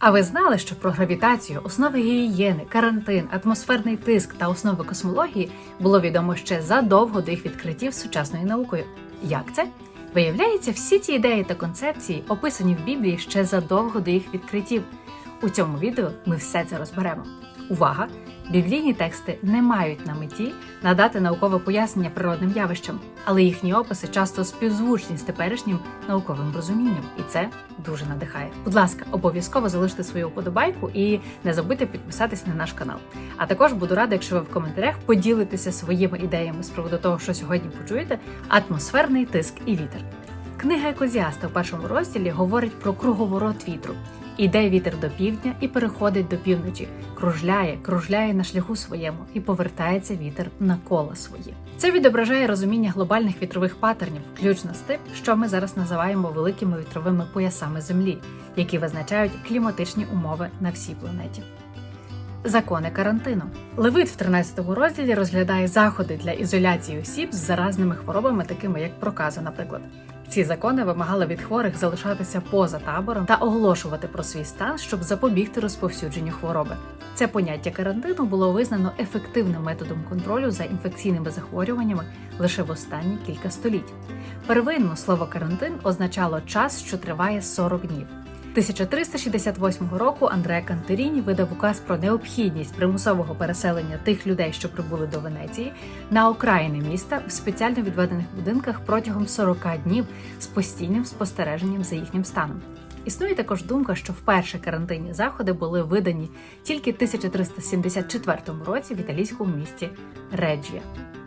А ви знали, що про гравітацію, основи гігієни, карантин, атмосферний тиск та основи космології було відомо ще задовго до їх відкриттів сучасною наукою? Як це? Виявляється, всі ці ідеї та концепції описані в Біблії ще задовго до їх відкриттів. У цьому відео ми все це розберемо. Увага! Біблійні тексти не мають на меті надати наукове пояснення природним явищам, але їхні описи часто співзвучні з теперішнім науковим розумінням, і це дуже надихає. Будь ласка, обов'язково залиште свою вподобайку і не забудьте підписатись на наш канал. А також буду рада, якщо ви в коментарях поділитеся своїми ідеями з приводу того, що сьогодні почуєте: атмосферний тиск і вітер. Книга Екозіаста в першому розділі говорить про круговорот вітру. Іде вітер до півдня і переходить до півночі, кружляє, кружляє на шляху своєму і повертається вітер на коло свої. Це відображає розуміння глобальних вітрових патернів, включно з тим, що ми зараз називаємо великими вітровими поясами Землі, які визначають кліматичні умови на всій планеті. Закони карантину. Левит в 13 розділі розглядає заходи для ізоляції осіб з заразними хворобами, такими як проказа, наприклад. Ці закони вимагали від хворих залишатися поза табором та оголошувати про свій стан, щоб запобігти розповсюдженню хвороби. Це поняття карантину було визнано ефективним методом контролю за інфекційними захворюваннями лише в останні кілька століть. Первинно слово карантин означало час, що триває 40 днів. 1368 року Андреа Кантеріні видав указ про необхідність примусового переселення тих людей, що прибули до Венеції, на окраїни міста в спеціально відведених будинках протягом 40 днів з постійним спостереженням за їхнім станом. Існує також думка, що вперше карантинні заходи були видані тільки в 1374 році в італійському місті Реджія.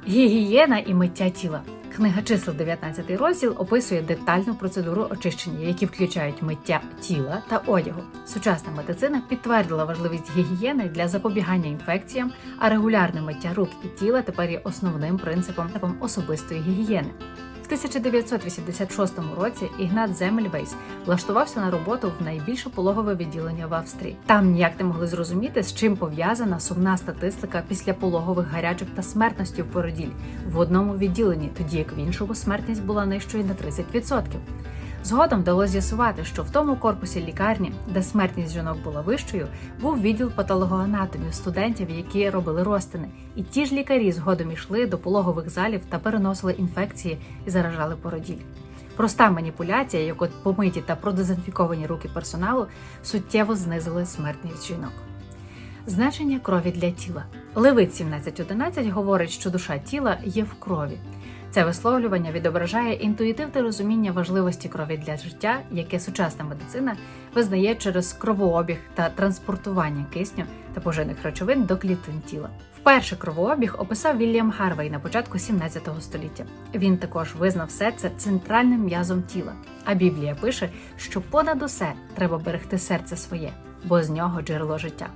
Гігієна і миття тіла. Книга чисел 19 розділ описує детальну процедуру очищення, які включають миття тіла та одягу. Сучасна медицина підтвердила важливість гігієни для запобігання інфекціям, а регулярне миття рук і тіла тепер є основним принципом особистої гігієни. В 1986 році Ігнат Земельвейс влаштувався на роботу в найбільше пологове відділення в Австрії. Там ніяк не могли зрозуміти, з чим пов'язана сумна статистика після пологових гарячок та смертності в породіль в одному відділенні, тоді як в іншому смертність була нижчою на 30%. Згодом вдалося з'ясувати, що в тому корпусі лікарні, де смертність жінок була вищою, був відділ патологоанатомів студентів, які робили розтини. І ті ж лікарі згодом йшли до пологових залів та переносили інфекції і заражали породіль. Проста маніпуляція, як от помиті та продезінфіковані руки персоналу, суттєво знизили смертність жінок. Значення крові для тіла. Левит 17.11 говорить, що душа тіла є в крові. Це висловлювання відображає інтуїтивне розуміння важливості крові для життя, яке сучасна медицина визнає через кровообіг та транспортування кисню та поживних речовин до клітин тіла. Вперше кровообіг описав Вільям Гарвей на початку 17 століття. Він також визнав серце центральним м'язом тіла. А Біблія пише, що понад усе треба берегти серце своє, бо з нього джерело життя.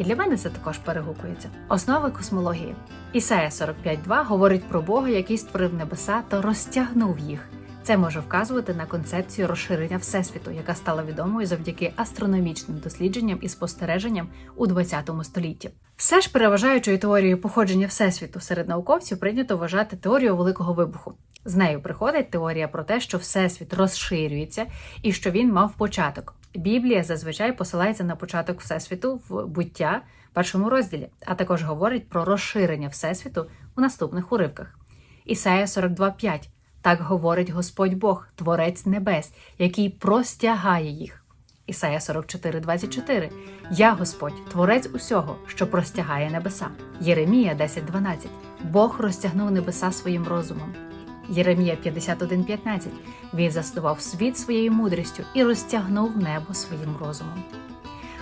І для мене це також перегукується. Основи космології. Ісая 45.2 говорить про Бога, який створив небеса та розтягнув їх. Це може вказувати на концепцію розширення Всесвіту, яка стала відомою завдяки астрономічним дослідженням і спостереженням у 20 столітті. Все ж переважаючою теорією походження Всесвіту серед науковців прийнято вважати теорію великого вибуху. З нею приходить теорія про те, що Всесвіт розширюється і що він мав початок. Біблія зазвичай посилається на початок Всесвіту в буття першому розділі, а також говорить про розширення Всесвіту у наступних уривках. Ісая 42.5 так говорить Господь Бог, Творець Небес, який простягає їх. Ісая 44.24 Я Господь, Творець усього, що простягає небеса. Єремія 10.12 Бог розтягнув небеса своїм розумом. Єремія 51.15 Він заснував світ своєю мудрістю і розтягнув небо своїм розумом.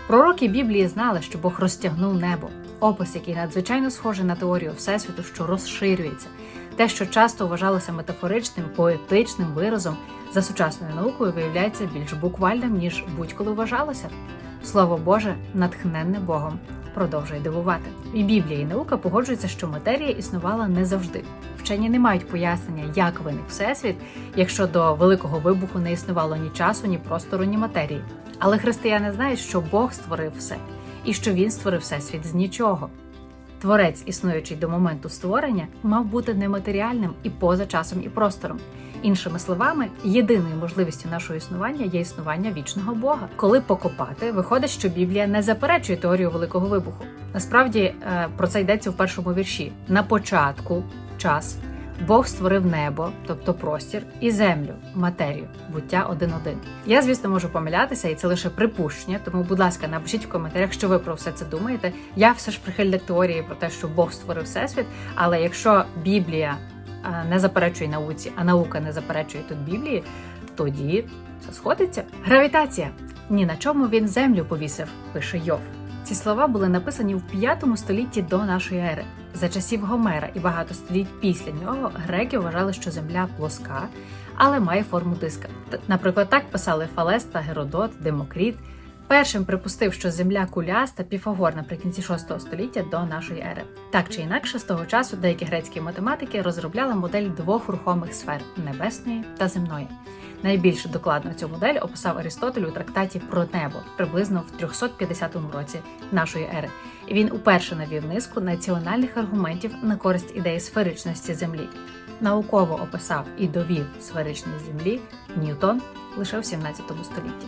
Пророки Біблії знали, що Бог розтягнув небо, опис, який надзвичайно схожий на теорію Всесвіту, що розширюється. Те, що часто вважалося метафоричним, поетичним виразом, за сучасною наукою виявляється більш буквальним, ніж будь-коли вважалося. Слово Боже, натхненне Богом, продовжує дивувати. І Біблія і наука погоджуються, що матерія існувала не завжди. Вчені не мають пояснення, як виник всесвіт, якщо до великого вибуху не існувало ні часу, ні простору, ні матерії. Але християни знають, що Бог створив все, і що Він створив всесвіт з нічого. Творець, існуючий до моменту створення, мав бути нематеріальним і поза часом і простором. Іншими словами, єдиною можливістю нашого існування є існування вічного Бога. Коли покопати, виходить, що Біблія не заперечує теорію великого вибуху. Насправді е, про це йдеться в першому вірші. На початку час Бог створив небо, тобто простір, і землю, матерію, буття 1.1. Я, звісно, можу помилятися, і це лише припущення. Тому, будь ласка, напишіть в коментарях, що ви про все це думаєте. Я все ж прихильник теорії про те, що Бог створив всесвіт. Але якщо Біблія е, не заперечує науці, а наука не заперечує тут Біблії, тоді все сходиться. Гравітація. Ні на чому він землю повісив, пише Йов. Ці слова були написані в 5 столітті до нашої ери. За часів Гомера і багато століть після нього греки вважали, що земля плоска, але має форму диска. Наприклад, так писали Фалеста, Геродот, Демокріт. Першим припустив, що земля куляста Піфагор наприкінці 6 століття до нашої ери. Так чи інакше, з того часу деякі грецькі математики розробляли модель двох рухомих сфер небесної та земної. Найбільш докладно цю модель описав Арістотель у трактаті про небо приблизно в 350 році нашої ери. Він уперше навів низку національних аргументів на користь ідеї сферичності Землі. Науково описав і довів сферичність Землі Ньютон лише в 17 столітті.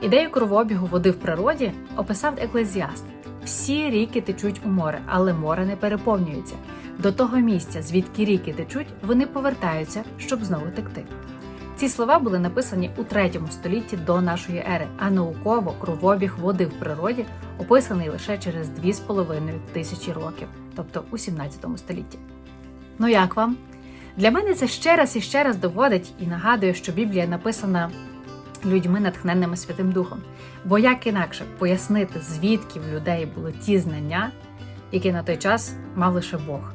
Ідею кровообігу води в природі описав еклезіаст. Всі ріки течуть у море, але море не переповнюється. До того місця, звідки ріки течуть, вони повертаються, щоб знову текти. Ці слова були написані у 3 столітті до нашої ери, а науково кровообіг води в природі описаний лише через 2,5 тисячі років, тобто у 17 столітті. Ну як вам? Для мене це ще раз і ще раз доводить і нагадує, що Біблія написана людьми, натхненними Святим Духом. Бо як інакше пояснити, звідки в людей були ті знання, які на той час мав лише Бог.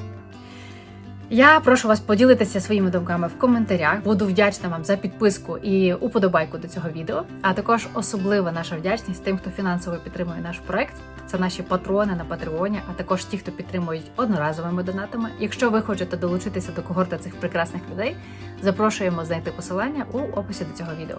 Я прошу вас поділитися своїми думками в коментарях. Буду вдячна вам за підписку і уподобайку до цього відео. А також особлива наша вдячність тим, хто фінансово підтримує наш проект. Це наші патрони на Патреоні, а також ті, хто підтримують одноразовими донатами. Якщо ви хочете долучитися до когорти цих прекрасних людей, запрошуємо знайти посилання у описі до цього відео.